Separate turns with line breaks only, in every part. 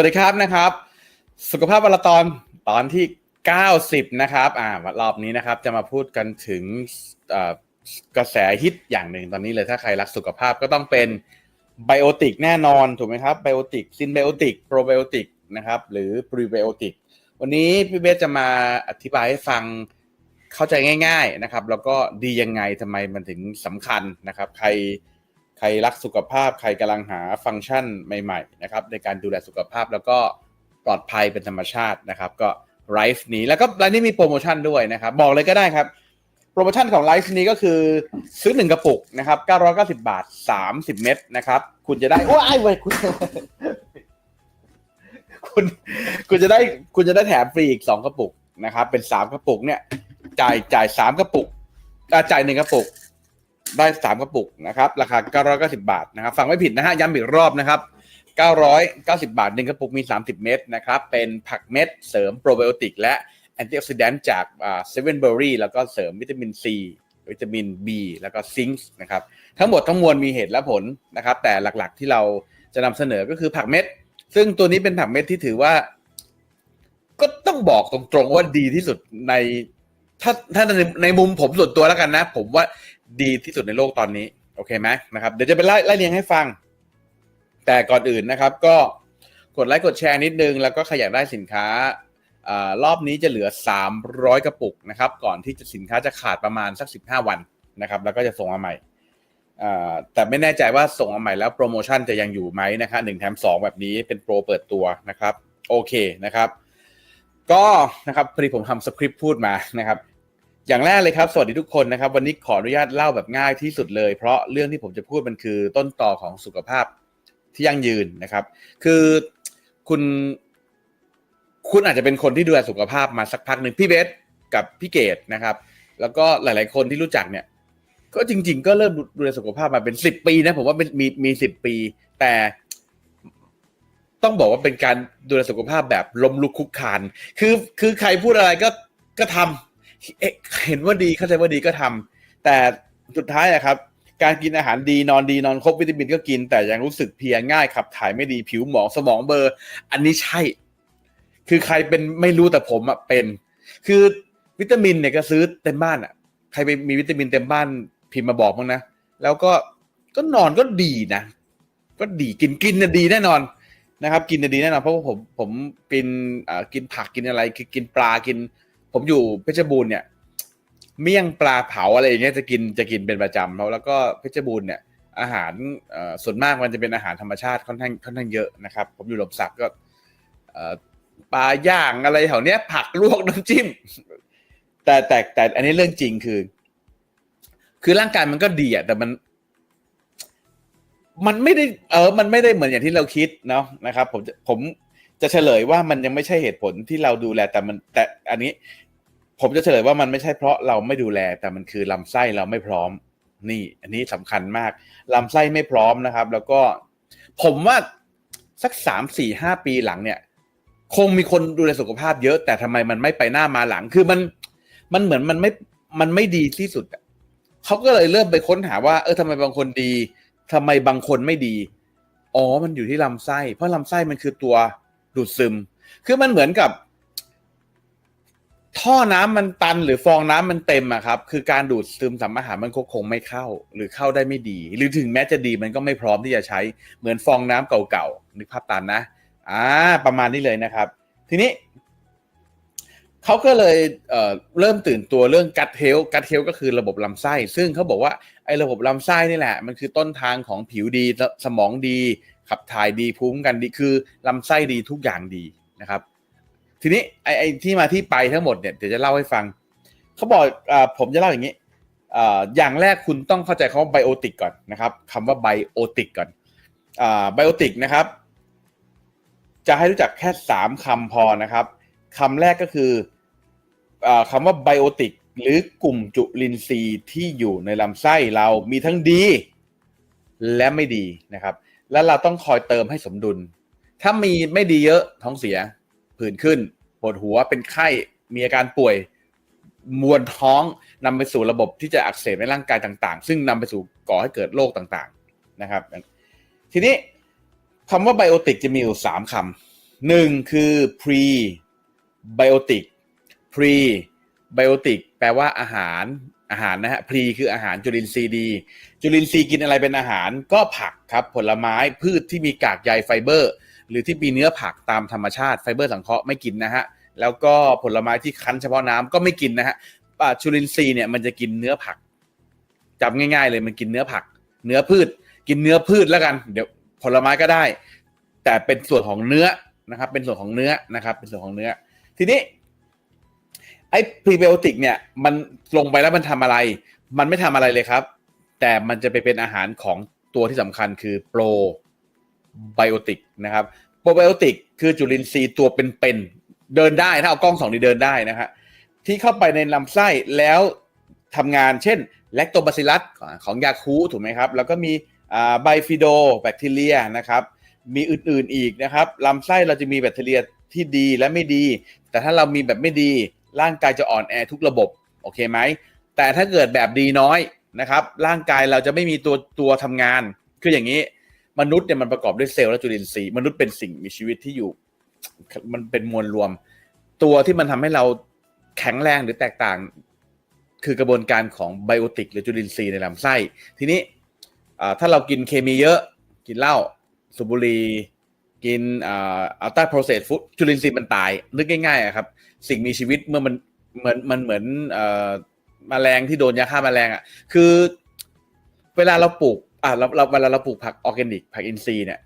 สวัสดีครับนะครับ สุขภาพวันละตอนตอนที่ 90 นะครับอ่ารอบนี้นะครับจะมาพูดกันถึงกระแสฮิตอย่างหนึ่งตอนนี้เลยถ้าใครรักสุขภาพก็ต้องเป็นไบโอติกแน่นอนถูกไหมครับไบโอติกซินไบโอติกโปรไบโอติกนะครับหรือพรีไบโอติกวันนี้พี่เบสจะมาอธิบายให้ฟังเข้าใจง่าย ๆนะครับ แล้วก็ดียังไงทำไมมันถึงสำคัญนะครับ ใคร ใครรักสุขภาพ ใครกำลังหาฟังก์ชันใหม่ๆนะครับในการดูแลสุขภาพแล้วก็ปลอดภัยเป็นธรรมชาตินะครับก็ไลฟ์นี้แล้วก็ไลฟ์นี้มีโปรโมชั่นด้วยนะครับบอกเลยก็ได้ครับ โปรโมชั่นของไลฟ์นี้ก็คือซื้อหนึ่งกระปุกนะครับ990 บาท 30 เม็ดนะครับ คุณจะได้โอ้ยเว้ยคุณคุณคุณจะได้คุณจะได้แถมฟรีอีกสองกระปุกนะครับเป็นสามกระปุกเนี่ย จ่ายจ่ายสามกระปุกจ่ายหนึ่งกระปุก ได้สามกระปุกนะครับ ราคา 990 บาทนะครับ ฟังไม่ผิดนะฮะ ย้ำอีกรอบนะครับ 990 บาทหนึ่งกระปุกมี 30 เม็ดนะครับ เป็นผักเม็ดเสริมโปรไบโอติกและแอนตี้ออกซิแดนต์จากอ่าเซเว่นเบอร์รี่แล้วก็เสริมวิตามินซีวิตามิน B แล้วก็ซิงค์นะครับทั้งหมดทั้งมวลมีเหตุและผลนะครับ แต่หลักๆที่เราจะนำเสนอก็คือผักเม็ด ซึ่งตัวนี้เป็นผักเม็ดที่ถือว่า ก็ต้องบอกตรงๆว่าดีที่สุดใน ถ้าถ้าในในมุมผมส่วนตัวแล้วกันนะ ผมว่า ดีที่สุดในโลกตอนนี้ โอเคไหมนะครับเดี๋ยวจะไปไล่ไล่เรียงให้ฟัง แต่ก่อนอื่นนะครับ ก็กดไลค์กดแชร์นิดนึง แล้วก็ใครอยากได้สินค้าอรอบนี้จะเหลือ 300 กระปุกนะครับ ก่อนที่จะสินค้าจะขาดประมาณสัก 15 วันนะครับ แล้วก็จะส่งมาใหม่แต่ไม่แน่ใจว่าส่งมาใหม่แล้วโปรโมชั่นจะยังอยู่ไหมนะครับหนึ่งแถมสองแบบนี้เป็นโปรเปิดตัวนะครับ โอเคนะครับ ก็นะครับพอดีผมทำสคริปต์พูดมานะครับ อย่างแรกเลยครับ สวัสดีทุกคนนะครับ วันนี้ขออนุญาตเล่าแบบง่ายที่สุดเลย เพราะเรื่องที่ผมจะพูดมันคือต้นต่อของสุขภาพที่ยั่งยืนนะครับ คือคุณคุณอาจจะเป็นคนที่ดูแลสุขภาพมาสักพักหนึ่งพี่เบสกับพี่เกดนะครับ แล้วก็หลาย ๆ คนที่รู้จักเนี่ย ก็จริง ๆ ก็เริ่มดูแลสุขภาพมาเป็นสิบปีนะผมว่าเป็นมีมีสิบปี แต่ต้องบอกว่าเป็นการดูแลสุขภาพแบบลมลุกคุกคานคือคือใครพูดอะไรก็ก็ทำ เห็นว่าดีเข้าใจว่าดีก็ทำแต่สุดท้ายอะครับ การกินอาหารดีนอนดีนอนครบวิตามินก็กิน แต่ยังรู้สึกเพียง่ายขับถ่ายไม่ดีผิวหมองสมองเบอร์ อันนี้ใช่ คือใครเป็นไม่รู้แต่ผมอะเป็น คือวิตามินเนี่ยก็ซื้อเต็มบ้านอะใครไปมีวิตามินเต็มบ้านพิมพ์มาบอกมั้งนะแล้วก็ก็นอนก็ดีนะก็ดีกินกินน่ะดีแน่นอนนะครับ กินจะดีแน่นอนเพราะว่าผมผมกินอ่ากินผักกินอะไรคือกินปลากิน ผมอยู่เพชรบูรณ์เนี่ย เมี่ยงปลาเผาอะไรอย่างเงี้ยจะกินจะกินเป็นประจำแล้วแล้วก็เพชรบูรณ์เนี่ย อาหารส่วนมากมันจะเป็นอาหารธรรมชาติค่อนข้างค่อนข้างเยอะนะครับ ผมอยู่หลมสักก็ปลาย่างอะไรแถวเนี้ย ผักลวกน้ำจิ้ม แต่แต่แต่อันนี้เรื่องจริงคือ คือร่างกายมันก็ดีอะแต่มันมันไม่ได้เออ มันไม่ได้เหมือนอย่างที่เราคิดเนาะนะครับ ผมผม จะเฉลยว่ามันยังไม่ใช่เหตุผลที่เราดูแลแต่มันแต่อันนี้ ผมจะเฉลยว่ามันไม่ใช่เพราะเราไม่ดูแล แต่มันคือลำไส้เราไม่พร้อม นี่ อันนี้สำคัญมากลำไส้ไม่พร้อมนะครับ แล้วก็ผมว่าสักสามสี่ห้าปีหลังเนี่ย คงมีคนดูแลสุขภาพเยอะ แต่ทำไมมันไม่ไปหน้ามาหลัง คือมันมันเหมือนมันไม่มันไม่ดีที่สุดเขาก็เลยเริ่มไปค้นหาว่า เออทำไมบางคนดีทำไมบางคนไม่ดี อ๋อ มันอยู่ที่ลำไส้ เพราะลำไส้มันคือตัว ดูดซึม คือมันเหมือนกับ ท่อน้ำมันตันหรือฟองน้ำมันเต็มอะครับ คือการดูดซึมสารอาหารมันก็คงไม่เข้า หรือเข้าได้ไม่ดี หรือถึงแม้จะดีมันก็ไม่พร้อมที่จะใช้เหมือนฟองน้ำเก่าๆนึกภาพตามนะอ่าประมาณนี้เลยนะครับ ทีนี้เขาก็เลยเเริ่มตื่นตัวเรื่องกัดเฮลกัดเฮลก็คือระบบลำไส้ ซึ่งเขาบอกว่าไอ้ระบบลำไส้นี่แหละ มันคือต้นทางของผิวดีสมองดี ขับถ่ายดีภูมิคุ้มกันดีคือลำไส้ดีทุกอย่างดีนะครับ ทีนี้ไอ้ไอ้ที่มาที่ไปทั้งหมดเนี่ยเดี๋ยวจะเล่าให้ฟังเขาบอกอผมจะเล่าอย่างนี้ออย่างแรกคุณต้องเข้าใจคำว่าไบโอติกก่อนนะครับคำว่าไบโอติกก่อนไบโอติกนะครับ จะให้รู้จักแค่สามคำพอนะครับคำแรกก็คืออคำว่าไบโอติกหรือกลุ่มจุลินทรีย์ที่อยู่ในลำไส้เรามีทั้งดี และไม่ดีนะครับ แล้วเราต้องคอยเติมให้สมดุล ถ้ามีไม่ดีเยอะท้องเสีย ผื่นขึ้นปวดหัวเป็นไข้มีอาการป่วยมวนท้องนำไปสู่ระบบที่จะอักเสบในร่างกายต่าง ๆ ซึ่งนำไปสู่ก่อให้เกิดโรคต่างๆนะครับ ทีนี้คำว่าไบโอติกจะมีอยู่สามคหนึ่งคือ pre biotic pre biotic แปลว่าอาหาร อาหารนะฮะ pre คืออาหารจุลินทรีย์ดี จุลินทรีย์กินอะไรเป็นอาหารก็ผักครับผลไม้พืชที่มีกากใยไฟเบอร์ หรือที่มีเนื้อผักตามธรรมชาติไฟเบอร์สังเคราะห์ไม่กินนะฮะแล้วก็ผลไม้ที่คั้นเฉพาะน้ำก็ไม่กินนะฮะอ่าจุลินทรีย์เนี่ยมันจะกินเนื้อผักจำง่าย ๆ เลยมันกินเนื้อผัก เนื้อพืช กินเนื้อพืชแล้วกัน เดี๋ยวผลไม้ก็ได้ แต่เป็นส่วนของเนื้อนะครับ เป็นส่วนของเนื้อนะครับ เป็นส่วนของเนื้อ ทีนี้ ไอ้พรีไบโอติกเนี่ยมันลงไปแล้วมันทำอะไร มันไม่ทำอะไรเลยครับ แต่มันจะไปเป็นอาหารของตัวที่สำคัญคือโปรไบโอติกนะครับโปรไบโอติกคือจุลินทรีย์ตัวเป็นๆเดินได้ถ้าเอากล้องสองนี้เดินได้นะฮะที่เข้าไปในลำไส้แล้วทำงานเช่นแลคโตบาซิลัสของยาคูถูกไหมครับ แล้วก็มีไบฟิโดแบคทีเรียนะครับมีอื่นๆอีกนะครับลำไส้เราจะมีแบคทีเรียที่ดีและไม่ดี แต่ถ้าเรามีแบบไม่ดี ร่างกายจะอ่อนแอทุกระบบโอเคไหมแต่ถ้าเกิดแบบดีน้อยนะครับร่างกายเราจะไม่มีตัวตัวทำงาน คืออย่างนี้มนุษย์เนี่ยมันประกอบด้วยเซลล์และจุลินทรีย์มนุษย์เป็นสิ่งมีชีวิตที่อยู่ มันเป็นมวลรวม ตัวที่มันทำให้เราแข็งแรงหรือแตกต่าง คือกระบวนการของไบโอติกหรือจุลินทรีย์ในลำไส้ ทีนี้ถ้าเรากินเคมีเยอะ กินเหล้าสูบบุหรี่กินอัลตราโปรเซสฟู้ดจุลินทรีย์มันตายนึกง่ายๆครับ สิ่งมีชีวิตเมื่อมันเหมือนมันเหมือนเอ่อแมลงที่โดนยาฆ่าแมลงอะ คือ เวลาเราปลูกอะเราเราเวลาเราปลูกผักออร์แกนิก ผักอินทรีย์เนี่ย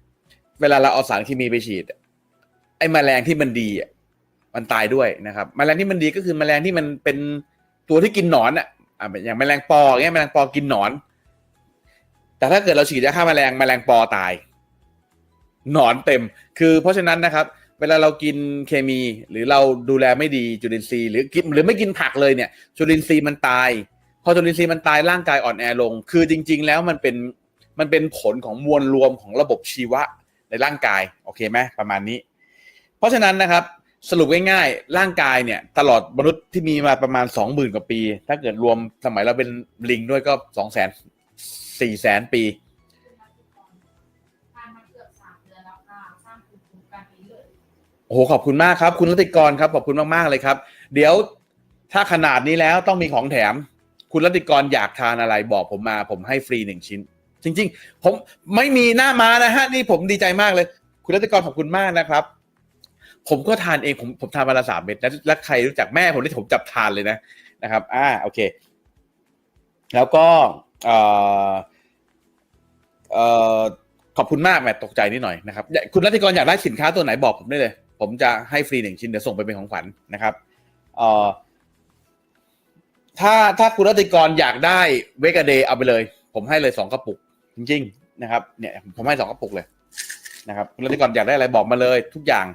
เวลาเราเอาสารเคมีไปฉีด ไอ้แมลงที่มันดีอะมันตายด้วยนะครับแมลงที่มันดีก็คือแมลงที่มันเป็นตัวที่กินหนอนอะอะอย่างแมลงปออย่างเงี้ยแมลงปอกินหนอน แต่ถ้าเกิดเราฉีดยาฆ่าแมลงแมลงปอตาย หนอนเต็ม คือเพราะฉะนั้นนะครับ เวลาเรากินเคมี หรือเราดูแลไม่ดีจุลินทรีย์หรือกินหรือไม่กินผักเลยเนี่ย จุลินทรีย์มันตาย พอจุลินทรีย์มันตายร่างกายอ่อนแอลง คือจริง ๆ แล้วมันเป็นมันเป็นผลของมวลรวมของระบบชีวะในร่างกายโอเคไหมประมาณนี้ เพราะฉะนั้นนะครับสรุปง่ายๆ ร่างกายเนี่ย ตลอดมนุษย์ที่มีมาประมาณสองหมื่นกว่าปี ถ้าเกิดรวมสมัยเราเป็นลิงด้วยก็สองแสนสี่แสนปี โอ้โหขอบคุณมากครับ คุณรติกรครับขอบคุณมากๆเลยครับ เดี๋ยวถ้าขนาดนี้แล้วต้องมีของแถม คุณรติกรอยากทานอะไรบอกผมมา ผมให้ฟรีหนึ่งชิ้น จริง ๆ ผมไม่มีหน้ามานะฮะนี่ผมดีใจมากเลย คุณรติกรขอบคุณมากนะครับ ผมก็ทานเองผมผมทานวันละสามเม็ดแล้วแล้วใครรู้จักแม่ผมที่ผมจับทานเลยนะนะครับ อ่าโอเค แล้วก็เอ่อเอ่อขอบคุณมากแหมตกใจนิดหน่อยนะครับ คุณรัติกรอยากได้สินค้าตัวไหนบอกผมได้เลย ผมจะให้ฟรีหนึ่งชิ้นเดี๋ยวส่งไปเป็นของขวัญนะครับเอ่อถ้าถ้าคุณรัติกรอยากได้เวกเดย์เอาไปเลย ผมให้เลยสองกระปุก จริง ๆ นะครับ เนี่ย ผมให้สองกระปุกเลยนะครับ คุณรัติกรอยากได้อะไรบอกมาเลย ทุกอย่าง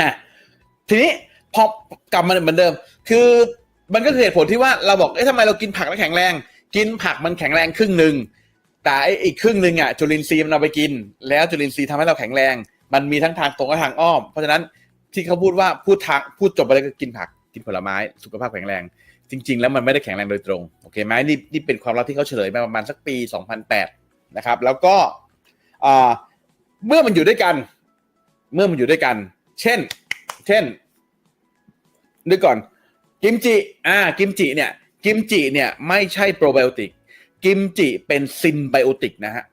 อะทีนี้พอกลับมาเหมือนเดิม คือมันก็คือเหตุผลที่ว่าเราบอกเอ๊ะทำไมเรากินผักแล้วแข็งแรง กินผักมันแข็งแรงครึ่งหนึ่งแต่อีกครึ่งหนึ่งอะจุลินทรีย์มันเอาไปกิน แล้วจุลินทรีย์ทำให้เราแข็งแรง มันมีทั้งทางตรงและทางอ้อม เพราะฉะนั้นที่เขาพูดว่าพูดทางพูดจบไปเลยก็กินผักกินผลไม้ สุขภาพแข็งแรง จริง ๆ แล้วมันไม่ได้แข็งแรงโดยตรงโอเคไหมนี่นี่เป็นความลับที่เขาเฉลยมาประมาณสักปี 2008 นะครับ แล้วก็เมื่อมันอยู่ด้วยกัน เมื่อมันอยู่ด้วยกัน เช่น เช่นนึกก่อน กิมจิอ่ากิมจิเนี่ยกิมจิเนี่ยไม่ใช่โปรไบโอติกกิมจิเป็นซินไบโอติกนะฮะ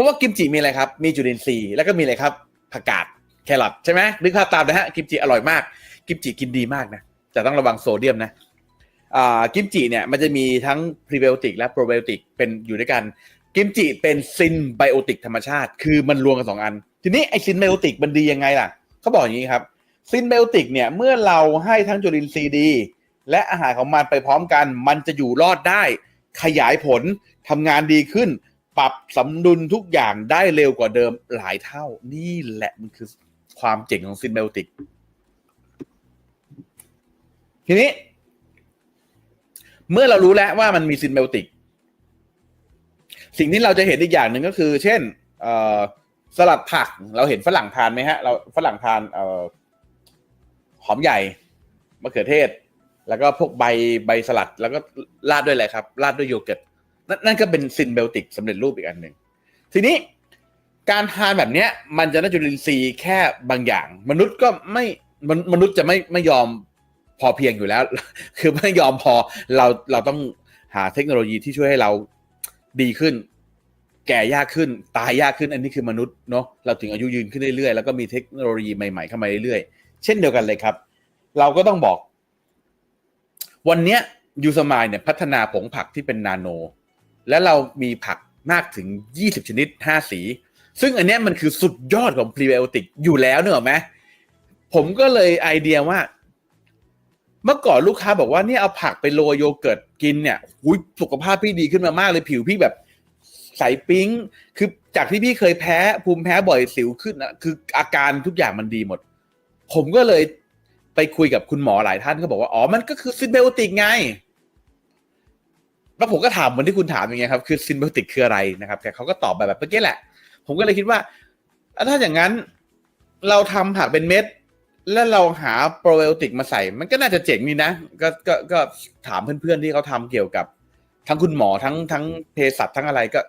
ราะว่ากิมจิมีอะไรครับ มีจุลินทรีย์แล้วก็มีอะไรครับผักกาดแครอทใช่ไหมนึกภาพตามนะฮะกิมจิอร่อยมาก กิมจิกินดีมากนะแต่ต้องระวังโซเดียมนะอ่ากิมจิเนี่ยมันจะมีทั้งพรีไบโอติกและโปรไบโอติกเป็นอยู่ด้วยกันกิมจิเป็นซินไบโอติกธรรมชาติ คือมันรวมกันสองอัน ทีนี้ไอซินไบโอติกมันดียังไงล่ะเขาบอกอย่างนี้ครับซินไบโอติกเนี่ยเมื่อเราให้ทั้งจุลินทรีย์ดี และอาหารของมันไปพร้อมกัน มันจะอยู่รอดได้ขยายผลทำงานดีขึ้น ปรับสมดุลทุกอย่างได้เร็วกว่าเดิมหลายเท่า นี่แหละมันคือความเจ๋งของซินไบโอติก ทีนี้ เมื่อเรารู้แล้วว่ามันมีซินไบโอติก สิ่งที่เราจะเห็นอีกอย่างหนึ่งก็คือ เช่นสลัดผักเราเห็นฝรั่งทานไหมฮะ เราฝรั่งทานออหอมใหญ่มะเขือเทศ แล้วก็พวกใบใบสลัด แล้วก็ราดด้วยอะไรครับ ราดด้วยโยเกิร์ต นั่นนั่นก็เป็นซินเบลติกสำเร็จรูปอีกอันหนึ่งทีนี้การทานแบบเนี้ย มันจะได้จุลินทรีย์แค่บางอย่าง มนุษย์ก็ไม่มนมนุษย์จะไม่ไม่ยอมพอเพียงอยู่แล้ว คือไม่ยอมพอเราเราต้องหาเทคโนโลยีที่ช่วยให้เราดีขึ้น แก่ยากขึ้น ตายยากขึ้น อันนี้คือมนุษย์เนาะเราถึงอายุยืนขึ้นเรื่อยๆแล้วก็มีเทคโนโลยีใหม่ๆเข้ามาเรื่อยๆ เช่นเดียวกันเลยครับ เราก็ต้องบอก วันเนี้ยยูสมายเนี่ยพัฒนาผงผักที่เป็นนาโน และเรามีผักมากถึง 20 ชนิด 5 สี ซึ่งอันนี้มันคือสุดยอดของพรีไบโอติกอยู่แล้วเนอะไหมผมก็เลยไอเดียว่า เมื่อก่อนลูกค้าบอกว่าเนี่ยเอาผักไปโรยโยเกิร์ตกินเนี่ยหุยสุขภาพพี่ดีขึ้นมามากเลยผิวพี่แบบใสปิ๊ง คือจากที่พี่เคยแพ้ภูมิแพ้บ่อยสิวขึ้นนะคืออาการทุกอย่างมันดีหมด ผมก็เลยไปคุยกับคุณหมอหลายท่านก็บอกว่า อ๋อ มันก็คือซินไบโอติกไง แล้วผมก็ถามเหมือนที่คุณถามอย่างเงี้ยครับคือซินไบโอติกคืออะไรนะครับแต่เขาก็ตอบแบบแบบเมื่อกี้แหละ ผมก็เลยคิดว่าถ้าอย่างนั้นเราทำผักเป็นเม็ด แล้วเราหาโปรไบโอติกมาใส่ มันก็น่าจะเจ๋งดีนะ ก็ก็ก็ถามเพื่อนๆที่เขาทำเกี่ยวกับ ทั้งคุณหมอทั้งทั้งเภสัชทั้งอะไรก็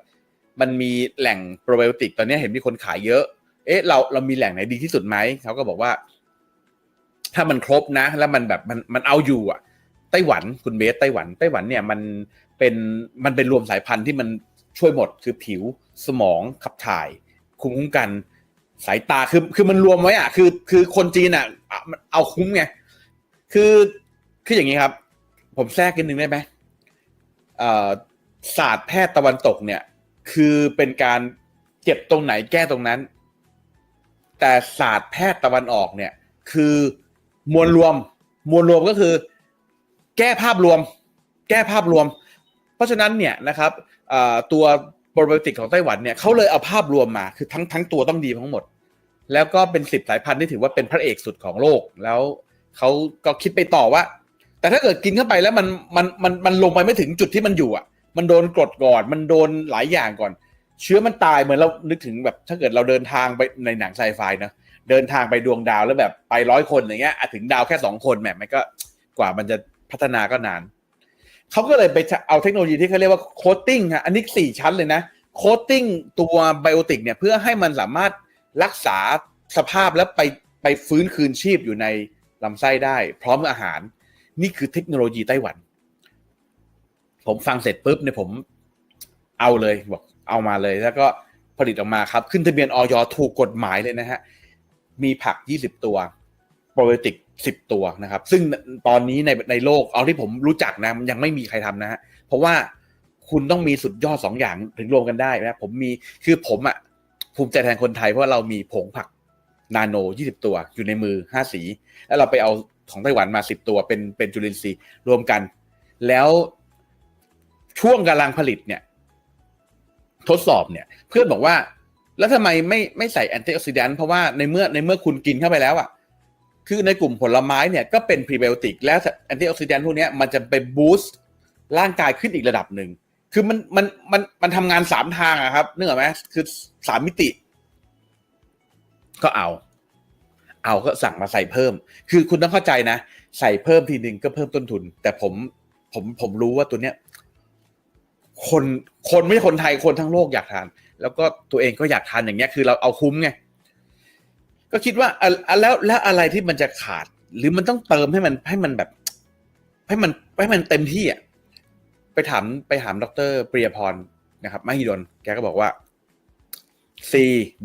มันมีแหล่งโปรไบโอติกตอนนี้เห็นมีคนขายเยอะ เอ๊ะ เราเรามีแหล่งไหนดีที่สุดไหมเขาก็บอกว่า ถ้ามันครบนะ แล้วมันแบบมันมันเอาอยู่อะไต้หวันคุณเบสไต้หวันไต้หวันเนี่ยมัน เป็นมันเป็นรวมสายพันธุ์ที่มันช่วยหมดคือผิวสมองขับถ่ายคุมคุ้มกันสายตาคือคือมันรวมไว้อะคือคือคนจีนอะมันเอาคุ้มไงคือคืออย่างนี้ครับ ผมแทรกนิดนึงได้ไหมศาสตร์แพทย์ตะวันตกเนี่ย คือเป็นการเจ็บตรงไหนแก้ตรงนั้น แต่ศาสตร์แพทย์ตะวันออกเนี่ย คือมวลรวม มวลรวมก็คือ แก้ภาพรวม แก้ภาพรวม ราะฉะนั้นเนี่ยนะครับตัวโปรไบโอติกของไต้หวันเนี่ยเขาเลยเอาภาพรวมมาคือทั้งทั้งตัวต้องดีทั้งหมด แล้วก็เป็นสิบสายพันธุ์ที่ถือว่าเป็นพระเอกสุดของโลก แล้วเขาก็คิดไปต่อว่า แต่ถ้าเกิดกินเข้าไปแล้วมันมันมันมันลงไปไม่ถึงจุดที่มันอยู่อะ มันโดนกรดก่อน มันโดนหลายอย่างก่อน เชื้อมันตายเหมือนเรานึกถึงแบบ ถ้าเกิดเราเดินทางไปในหนังไซไฟนะเดินทางไปดวงดาวแล้วแบบไปร้อยคนอย่างเงี้ยถึงดาวแค่สองคนแหมมันก็กว่ามันจะพัฒนาก็นาน เขาก็เลยไปเอาเทคโนโลยีที่เขาเรียกว่าโคตติ้งฮะอันนี้สี่ชั้นเลยนะโคตติ้งตัวไบโอติกเนี่ยเพื่อให้มันสามารถรักษาสภาพแล้วไปไปฟื้นคืนชีพอยู่ในลำไส้ได้ พร้อมอาหาร นี่คือเทคโนโลยีไต้หวัน ผมฟังเสร็จปุ๊บเนี่ยผมเอาเลยบอกเอามาเลย แล้วก็ผลิตออกมาครับ ขึ้นทะเบียนออยถูกกฎหมายเลยนะฮะ มีผัก 20 ตัว โปรไบติก10ตัวนะครับ ซึ่งตอนนี้ในในโลกเอาที่ผมรู้จักนะมันยังไม่มีใครทำนะฮะเพราะว่าคุณต้องมีสุดยอดสองอย่างถึงรวมกันได้นะผมมีคือผมอะภูมิใจแทนคนไทยเพราะว่าเรามีผงผักนาโน 20 ตัวอยู่ในมือ 5 สี แล้วเราไปเอาของไต้หวันมา 10 ตัวเป็นเป็นจุลินทรีย์รวมกัน แล้วช่วงกำลังผลิตเนี่ย ทดสอบเนี่ย เพื่อนบอกว่า แล้วทำไมไม่ไม่ใส่แอนตี้ออกซิแดนต์เพราะว่าในเมื่อในเมื่อคุณกินเข้าไปแล้วอะ คือในกลุ่มผลไม้เนี่ยก็เป็นพรีไบโอติกแล้วแอนตี้ออกซิแดนต์พวกนี้มันจะไปบูสต์ร่างกายขึ้นอีกระดับหนึ่ง คือมันมันมันมันทำงานสามทางอะครับนึกออกไหมคือสามมิติ ก็เอา เอาก็สั่งมาใส่เพิ่ม คือคุณต้องเข้าใจนะ ใส่เพิ่มทีหนึ่งก็เพิ่มต้นทุน แต่ผมผมผมรู้ว่าตัวเนี้ย คนคนไม่คนไทยคนทั้งโลกอยากทาน แล้วก็ตัวเองก็อยากทานอย่างเงี้ย คือเราเอาคุ้มไง ก็คิดว่าอะแล้วแล้วอะไรที่มันจะขาด หรือมันต้องเติมให้มันให้มันแบบ ให้มันให้มันเต็มที่อะไปถามไปถามดรปริยพรนะครับมหิดลแกก็บอกว่า C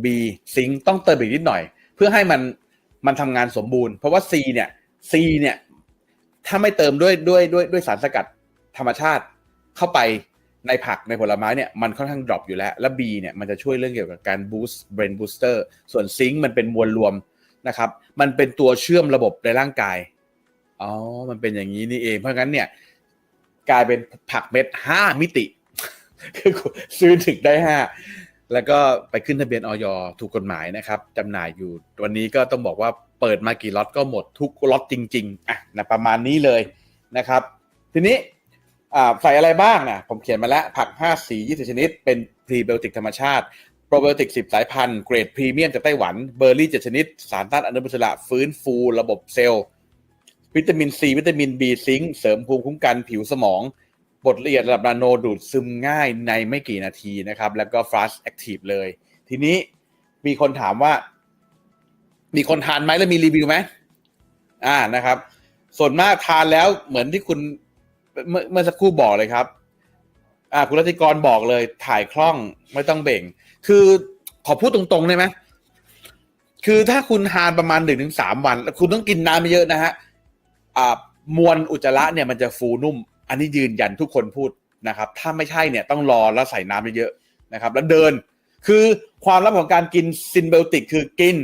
B ซิงต้องเติมอีกนิดหน่อย เพื่อให้มันมันทำงานสมบูรณ์ เพราะว่า C เนี่ย C เนี่ย ถ้าไม่เติมด้วยด้วยด้วยด้วยสารสกัดธรรมชาติเข้าไป ในผักในผลไม้เนี่ยมันค่อนข้างดรอปอยู่แล้ว และ B เนี่ยมันจะช่วยเรื่องเกี่ยวกับการบูสต์เบรนบูสเตอร์ส่วนซิงค์มันเป็นมวลรวมนะครับ มันเป็นตัวเชื่อมระบบในร่างกาย อ๋อ มันเป็นอย่างนี้นี่เอง เพราะงั้นเนี่ยกลายเป็นผักเม็ดห้ามิติ คือซื้อถึงได้ห้าแล้วก็ไปขึ้นทะเบียนออยถูกกฎหมายนะครับจำหน่ายอยู่ วันนี้ก็ต้องบอกว่าเปิดมากี่ล็อตก็หมดทุกล็อตจริง ๆ อะนะประมาณนี้เลยนะครับ ทีนี้ ใส่อะไรบ้างนะผมเขียนมาแล้ว ผัก 5 สี 20 ชนิด เป็นพรีไบโอติกธรรมชาติ โปรไบโอติก 10 สายพันธุ์เกรดพรีเมียมจากไต้หวัน เบอร์รี่ 7 ชนิด สารต้านอนุมูลอิสระฟื้นฟูระบบเซลล์ วิตามินซีวิตามิน B ซิงเสริมภูมิคุ้มกันผิวสมอง บทละเอียดระดับนาโนดูดซึมง่ายในไม่กี่นาทีนะครับ แล้วก็ fast active เลย ทีนี้มีคนถามว่า มีคนทานไหมแล้วมีรีวิวไหมอ่านะครับ ส่วนมากทานแล้วเหมือนที่คุณ เมื่อเมื่อสักครู่บอกเลยครับ อ่าคุณรัติกรบอกเลย ถ่ายคล่องไม่ต้องเบ่ง คือขอพูดตรงๆได้ไหมคือถ้าคุณทานประมาณหนึ่งถึงสามวัน คุณต้องกินน้ำไม่เยอะนะฮะอ่ามวลอุจจาระเนี่ยมันจะฟูนุ่ม อันนี้ยืนยันทุกคนพูดนะครับ ถ้าไม่ใช่เนี่ยต้องรอแล้วใส่น้ำเยอะๆนะครับ แล้วเดินคือความลับของการกินซินเบลติกคือกิน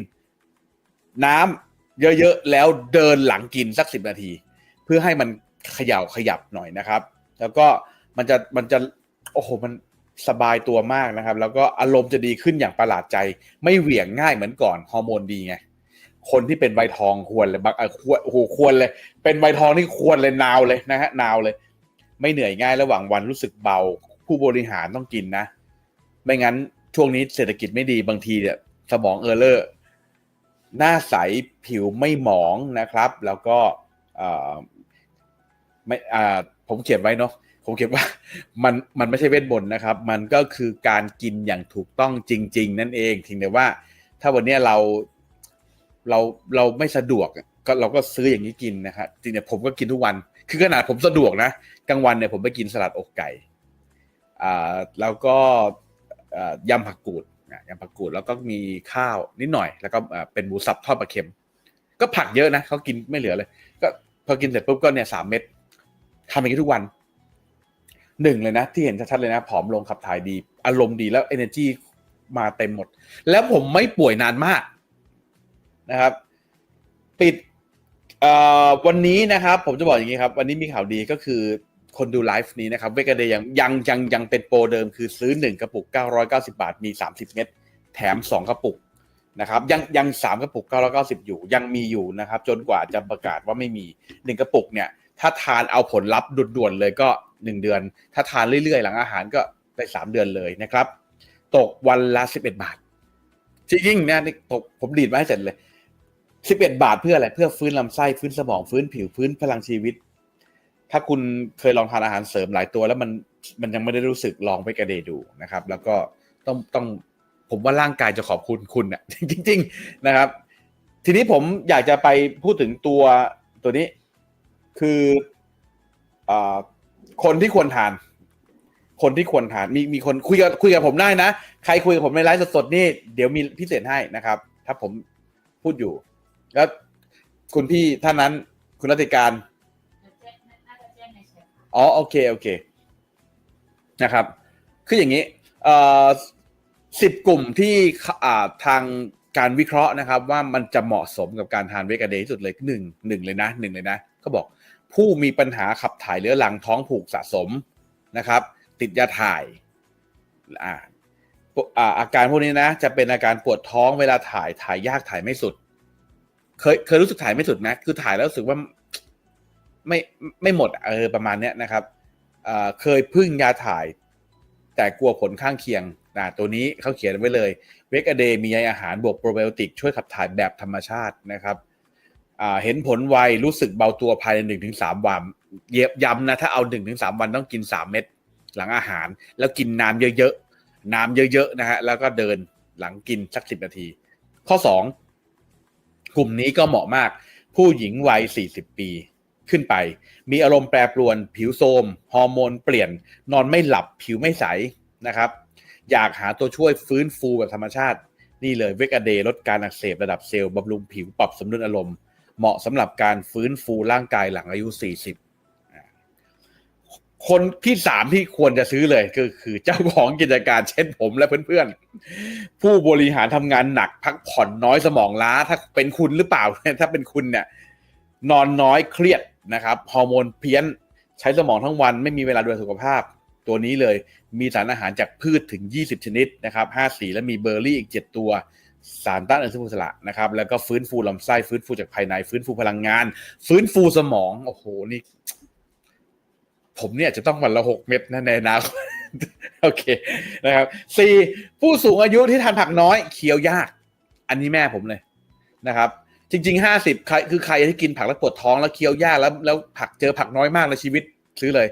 น้ำเยอะๆแล้วเดินหลังกินสักสิบนาที เพื่อให้มัน เขย่าขยับหน่อยนะครับ แล้วก็มันจะมันจะโอ้โหมันสบายตัวมากนะครับ แล้วก็อารมณ์จะดีขึ้นอย่างประหลาดใจ ไม่เหวี่ยงง่ายเหมือนก่อนฮอร์โมนดีไงคนที่เป็นใบทองควรเลยบางควรโอ้โหควรเลย เป็นใบทองนี่ควรเลยนาวเลยนะฮะนาวเลย ไม่เหนื่อยง่ายระหว่างวันรู้สึกเบา ผู้บริหารต้องกินนะ ไม่งั้นช่วงนี้เศรษฐกิจไม่ดีบางทีเนี่ยสมองเออเลอร์หน้าใสผิวไม่หมองนะครับ แล้วก็ ไม่อ่าผมเขียนไว้เนาะผมเขียนว่ามันมันไม่ใช่เวทมนต์นะครับ มันก็คือการกินอย่างถูกต้องจริง ๆ นั่นเองถึงแต่ว่า ถ้าวันนี้เราเราเราไม่สะดวกก็เราก็ซื้ออย่างนี้กินนะครับจริงเนี่ยผมก็กินทุกวัน คือขนาดผมสะดวกนะกลางวันเนี่ยผมไปกินสลัดอกไก่อ่าแล้วก็อ่ายำผักกูดอะยำผักกูดแล้วก็มีข้าวนิดหน่อย แล้วก็อ่าเป็นหมูสับทอดปลาเค็ม ก็ผักเยอะนะเขากินไม่เหลือเลย ก็พอกินเสร็จปุ๊บก็เนี่ยสามเม็ด ทำอย่างนี้ทุกวันหนึ่งเลยนะ ที่เห็นชัดๆเลยนะผอมลงขับถ่ายดี อารมณ์ดีแล้ว energy มาเต็มหมด แล้วผมไม่ป่วยนานมากนะครับ ปิดวันนี้นะครับ ผมจะบอกอย่างนี้ครับ วันนี้มีข่าวดีก็คือคนดูไลฟ์นี้นะครับเวกเดย์ยังยังยังยังเป็นโปรเดิมคือซื้อ 1 กระปุก 990 บาทมี 30 เม็ดแถม 2 กระปุกนะครับยังยังสามกระปุก 990 อยู่ยังมีอยู่นะครับ จนกว่าจะประกาศว่าไม่มี 1 กระปุกเนี่ย ถ้าทานเอาผลลัพธ์ด่วนๆเลยก็ 1 เดือน ถ้าทานเรื่อยๆ หลังอาหารก็ได้3เดือนเลยนะครับ ตกวันละ11 บาท จริงๆนะนี่ผมผมดีดมาให้เสร็จเลย11บาทเพื่ออะไรเพื่อฟื้นลำไส้ฟื้นสมองฟื้นผิวฟื้นพลังชีวิต ถ้าคุณเคยลองทานอาหารเสริมหลายตัว แล้วมันมันยังไม่ได้รู้สึกลองไปกระเดดูนะครับ แล้วก็ต้องต้องผมว่าร่างกายจะขอบคุณคุณอะจริง ๆ นะครับ ทีนี้ผมอยากจะไปพูดถึงตัวตัวนี้ คืออคนที่ควรทาน คนที่ควรทาน มีมีคนคุยกับคุยกับผมได้นะ ใครคุยกับผมในไลฟ์สดๆนี่ เดี๋ยวมีพิเศษให้นะครับ ถ้าผมพูดอยู่ แล้วคุณพี่ท่านนั้นคุณรัติการอ๋อโอเคโอเคนะครับ คืออย่างนี้สิบกลุ่มที่อ่าทางการวิเคราะห์นะครับ ว่ามันจะเหมาะสมกับการทานเวกาเดย์ที่สุดเลยหนึ่งหนึ่งเลยนะหนึ่งเลยนะก็บอก ผู้มีปัญหาขับถ่ายเรื้อรังท้องผูกสะสมนะครับ ติดยาถ่ายอ่าอาอาการพวกนี้นะ จะเป็นอาการปวดท้องเวลาถ่ายถ่ายยากถ่ายไม่สุด เคยเคยรู้สึกถ่ายไม่สุดนะคือถ่ายแล้วรู้สึกว่าไม่ไม่หมดเออประมาณเนี้ยนะครับเคยพึ่งยาถ่าย แต่กลัวผลข้างเคียงนะตัวนี้เขาเขียนไว้เลยเวกอเดมีใยอาหารบวกโปรไบโอติกช่วยขับถ่ายแบบธรรมชาตินะครับ เห็นผลไวรู้สึกเบาตัวภายในหนึ่งถึงสามวัน เย็บย้ำนะ ถ้าเอาหนึ่งถึงสามวันต้องกินสามเม็ดหลังอาหาร แล้วกินน้ำเยอะๆ น้ำเยอะๆนะฮะแล้วก็เดินหลังกินสักสิบนาที ข้อสองกลุ่มนี้ก็เหมาะมาก ผู้หญิงวัยสี่สิบปีขึ้นไป มีอารมณ์แปรปรวน ผิวโทมฮอร์โมนเปลี่ยน นอนไม่หลับผิวไม่ใสนะครับ อยากหาตัวช่วยฟื้นฟูแบบธรรมชาติ นี่เลยเวกอเดลดการอักเสบระดับเซลล์บำรุงผิวปรับสมดุลอารมณ์ เหมาะสำหรับการฟื้นฟูร่างกายหลังอายุ 40 คนที่สามที่ควรจะซื้อเลยก็คือเจ้าของกิจการเช่นผมและเพื่อนๆ ผู้บริหารทำงานหนักพักผ่อนน้อยสมองล้า ถ้าเป็นคุณหรือเปล่า ถ้าเป็นคุณเนี่ย นอนน้อยเครียดนะครับฮอร์โมนเพี้ยนใช้สมองทั้งวันไม่มีเวลาดูแลสุขภาพตัวนี้เลยมีสารอาหารจากพืชถึง 20 ชนิดนะครับ 5 สี และมีเบอร์รี่อีก 7 ตัว สารต้านอนุมูลอิสระนะครับ แล้วก็ฟื้นฟูลำไส้ฟื้นฟูจากภายใน ฟื้นฟูพลังงาน ฟื้นฟูสมอง โอ้โหนี่ ผมเนี่ยจะต้องวันละ6เม็ดนะในอนาคตโอเคนะครับสี่ผู้สูงอายุที่ทานผักน้อยเคี้ยวยาก อันนี้แม่ผมเลยนะครับ จริงๆห้าสิบใครคือใครที่กินผักแล้วปวดท้องแล้วเคี้ยวยากแล้วแล้วผักเจอผักน้อยมากในชีวิตซื้อเลย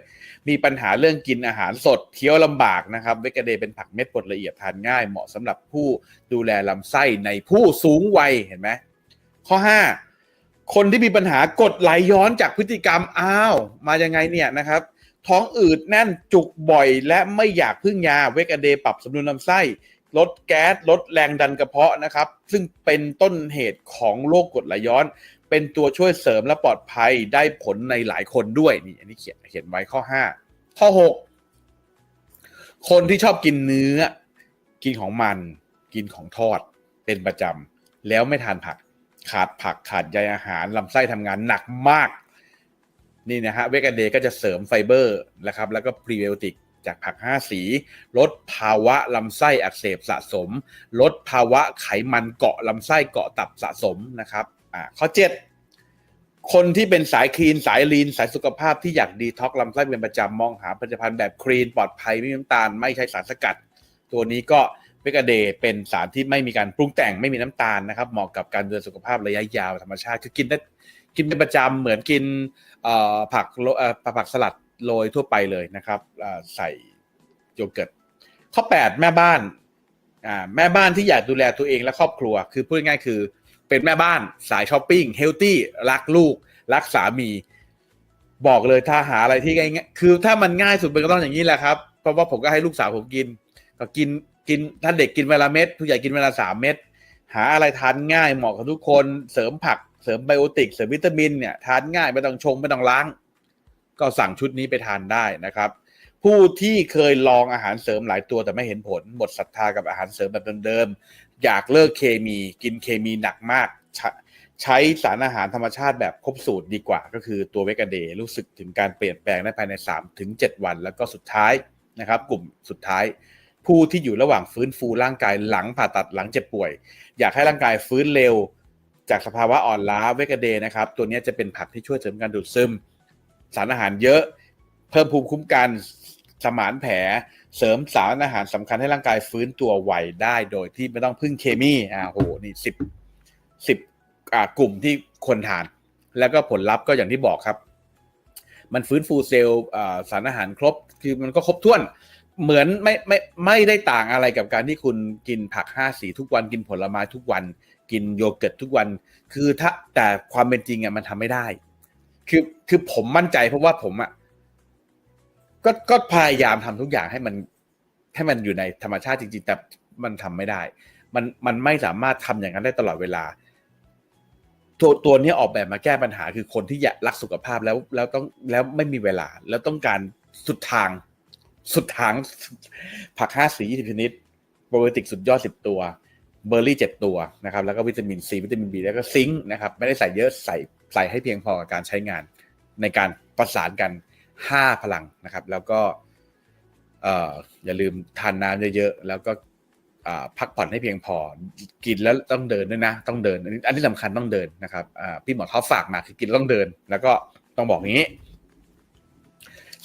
มีปัญหาเรื่องกินอาหารสดเคี้ยวลำบากนะครับเวกเดย์เป็นผักเม็ดบดละเอียดทานง่าย เหมาะสำหรับผู้ดูแลลำไส้ในผู้สูงวัยเห็นไหมข้อ 5 คนที่มีปัญหากดไหลย้อนจากพฤติกรรมอ้าว มายังไงเนี่ยนะครับ ท้องอืดแน่นจุกบ่อย และไม่อยากพึ่งยาเวกเดย์ปรับสมดุลลำไส้ลดแก๊สลดแรงดันกระเพาะนะครับ ซึ่งเป็นต้นเหตุของโรคกรดไหลย้อน เป็นตัวช่วยเสริมและปลอดภัยได้ผลในหลายคนด้วยนี่อันนี้เขียนเขียนไว้ข้อ5ข้อ6คนที่ชอบกินเนื้อ กินของมัน กินของทอด เป็นประจำแล้วไม่ทานผัก ขาดผักขาดใยอาหารลำไส้ทำงานหนักมาก นี่นะฮะเวก a เดย์ก็จะเสริมไฟเบอร์นะครับ แล้วก็พรีไบโอติกจากผัก 5 สี ลดภาวะลำไส้อักเสบสะสม ลดภาวะไขมันเกาะลำไส้เกาะตับสะสมนะครับ อ่าข้อ7คนที่เป็นสายคลีนสายลีนสายสุขภาพที่อยากดีท็อกลำไส้เป็นประจำมองหาผลิตภัณฑ์แบบคลีนปลอดภัยไม่มีน้ำตาลไม่ใช้สารสกัด ตัวนี้ก็เวกเดย์เป็นสารที่ไม่มีการปรุงแต่งไม่มีน้ำตาลนะครับเหมาะกับการดูแลสุขภาพระยะยาวธรรมชาติคือกินได้กินเป็นประจำเหมือนกินผักผักสลัดโรยทั่วไปเลยนะครับใส่โยเกิร์ตข้อ 8 แม่บ้านแม่บ้านที่อยากดูแลตัวเองและครอบครัว คือพูดง่ายๆคือ เป็นแม่บ้านสายช้อปปิ้งเฮลตี้รักลูก รักสามี บอกเลยถ้าหาอะไรที่ง่ายคือถ้ามันง่ายสุดมันก็ต้องอย่างนี้แหละครับ เพราะว่าผมก็ให้ลูกสาวผมกิน ก็กินกินถ้าเด็กกินเวลาเม็ดผู้ใหญ่กินเวลาสามเม็ดหาอะไรทานง่ายเหมาะกับทุกคนเสริมผักเสริมไบโอติกเสริมวิตามินเนี่ยทานง่ายไม่ต้องชงไม่ต้องล้าง ก็สั่งชุดนี้ไปทานได้นะครับ ผู้ที่เคยลองอาหารเสริมหลายตัวแต่ไม่เห็นผลหมดศรัทธากับอาหารเสริมแบบเดิม อยากเลิกเคมี กินเคมีหนักมาก ใช้สารอาหารธรรมชาติแบบครบสูตรดีกว่า ก็คือตัวเวกาเดย์รู้สึกถึงการเปลี่ยนแปลงได้ภายใน3-7ถึง7วัน แล้วก็สุดท้ายนะครับ กลุ่มสุดท้าย ผู้ที่อยู่ระหว่างฟื้นฟูร่างกายหลังผ่าตัดหลังเจ็บป่วย อยากให้ร่างกายฟื้นเร็ว จากสภาวะอ่อนล้าเวกาเดย์นะครับ ตัวนี้จะเป็นผักที่ช่วยเสริมการดูดซึม สารอาหารเยอะ เพิ่มภูมิคุ้มกันสมานแผล เสริมสารอาหารสำคัญให้ร่างกายฟื้นตัวไวได้โดยที่ไม่ต้องพึ่งเคมีอ่าโหนี่สิบสิบอ่ากลุ่มที่คนทาน แล้วก็ผลลัพธ์ก็อย่างที่บอกครับ มันฟื้นฟูเซลล์อ่าสารอาหารครบคือมันก็ครบถ้วนเหมือนไม่ไม่ไม่ได้ต่างอะไรกับการที่คุณกินผักห้าสีทุกวันกินผลไม้ทุกวัน กินโยเกิร์ตทุกวัน คือถ้าแต่ความเป็นจริงอะมันทำไม่ได้ คือคือผมมั่นใจเพราะว่าผมอะ ก็ก็พยายามทำทุกอย่างให้มันให้มันอยู่ในธรรมชาติจริงๆ แต่มันทำไม่ได้ มันมันไม่สามารถทำอย่างนั้นได้ตลอดเวลา ตัวตัวนี้ออกแบบมาแก้ปัญหาคือคนที่อยากรักสุขภาพแล้วแล้วต้องแล้วไม่มีเวลา แล้วต้องการสุดทาง สุดทางผักห้าสียี่สิบชนิดโปรไบโอติกสุดยอดสิบตัวเบอร์รี่เจ็ดตัวนะครับ แล้วก็วิตามินซีวิตามินบีแล้วก็ซิงค์นะครับ ไม่ได้ใส่เยอะใส่ใส่ให้เพียงพอกับการใช้งานในการประสานกัน ห้าพลังนะครับ แล้วก็อย่าลืมทานน้ำเยอะๆแล้วก็พักผ่อนให้เพียงพอกินแล้วต้องเดินด้วยนะ ต้องเดิน อันนี้อันที่สำคัญต้องเดินนะครับพี่หมอเขาฝากมาคือกินต้องเดิน แล้วก็ต้องบอกงี้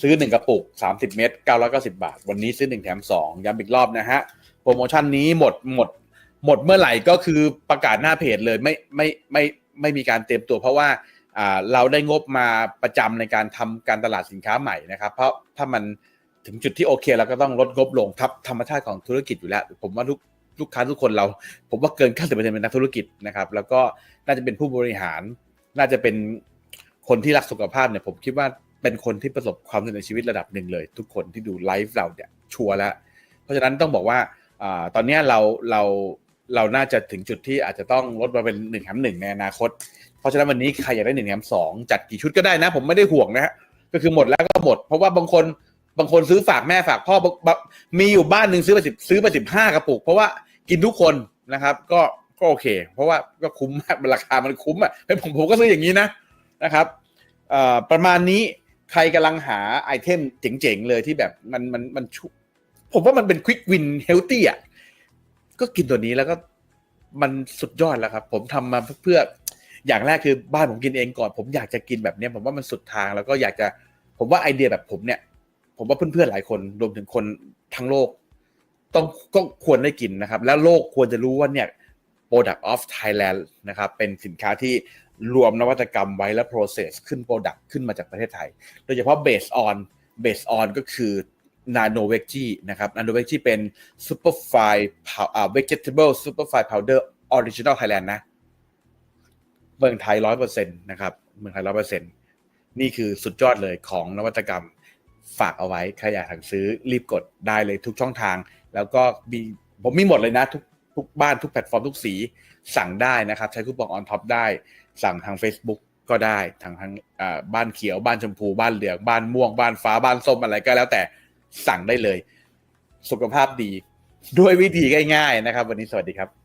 ซื้อหนึ่งกระปุกสามสิบเม็ดเก้าร้อยเก้าสิบาท วันนี้ซื้อหนึ่งแถมสองย้ำอีกรอบนะฮะโปรโมชั่นนี้หมดหมด หมดเมื่อไหร่ก็คือประกาศหน้าเพจเลยไม่ไม่ไม่ไม่มีการเตรียมตัวเพราะว่า เราได้งบมาประจำในการทำการตลาดสินค้าใหม่นะครับ เพราะถ้ามันถึงจุดที่โอเคเราก็ต้องลดงบลงทับธรรมชาติของธุรกิจอยู่แล้ว ผมว่าทุกลูกค้าทุกคนเรา ผมว่าเกิน 90%เป็นนักธุรกิจนะครับ แล้วก็น่าจะเป็นผู้บริหาร น่าจะเป็นคนที่รักสุขภาพเนี่ย ผมคิดว่าเป็นคนที่ประสบความสำเร็จในชีวิตระดับหนึ่งเลย ทุกคนที่ดูไลฟ์เราเนี่ยชัวร์แล้ว เพราะฉะนั้นต้องบอกว่าอตอนนี้เราเราเราน่าจะถึงจุดที่อาจจะต้องลดมาเป็นหนึ่งแถมหนึ่งในอนาคต ราะฉะนั้นวันนี้ใครอยากได้หนึ่งแถมสองจัดกี่ชุดก็ได้นะ ผมไม่ได้ห่วงนะฮะก็คือหมดแล้วก็หมด เพราะว่าบางคนบางคนซื้อฝากแม่ฝากพ่อบบมีอยู่บ้านหนึ่งซื้อไปสิบซื้อไปสิบห้ากระปุก เพราะว่ากินทุกคนนะครับ ก็ก็โอเค เพราะว่าก็คุ้มมากราคามันคุ้มอะเป็นผมผมก็ซื้ออย่างนี้นะนะครับประมาณนี้ใครกำลังหาไอเทมเจ๋งๆเลยที่แบบมันมันมันชุผมว่ามันเป็นควิกวินเฮลตี้อะก็กินตัวนี้แล้วก็มันสุดยอดแล้วครับ ผมทำมาเพื่อ อย่างแรกคือบ้านผมกินเองก่อน ผมอยากจะกินแบบนี้ผมว่ามันสุดทางแล้วก็อยากจะผมว่าไอเดียแบบผมเนี่ย ผมว่าเพื่อนๆหลายคนรวมถึงคนทั้งโลก ต้องก็ควรได้กินนะครับ แล้วโลกควรจะรู้ว่าเนี่ย product of Thailand นะครับ เป็นสินค้าที่รวมนวัตกรรมไว้และ process ขึ้น product ขึ้นมาจากประเทศไทย โดยเฉพาะ based on based on ก็คือ nano veggie นะครับ nano veggie เป็น superfine vegetable superfine powder original Thailand นะ เมืองไทยร้อยเปอร์เซ็นต์นะครับ เมืองไทยร้อยเปอร์เซ็นต์นี่คือสุดยอดเลยของนวัตกรรมฝากเอาไว้ใครอยากสั่งซื้อรีบกดได้เลยทุกช่องทาง แล้วก็มีผมมีหมดเลยนะ ทุกทุกบ้านทุกแพลตฟอร์มทุกสีสั่งได้นะครับ ใช้คูปองออนท็อปได้ สั่งทาง Facebook ก็ได้ทางทางบ้านเขียวบ้านชมพูบ้านเหลืองบ้านม่วงบ้านฟ้าบ้านส้มอะไรก็แล้วแต่สั่งได้เลย สุขภาพดีด้วยวิธีง่าย ๆ นะครับ วันนี้สวัสดีครับ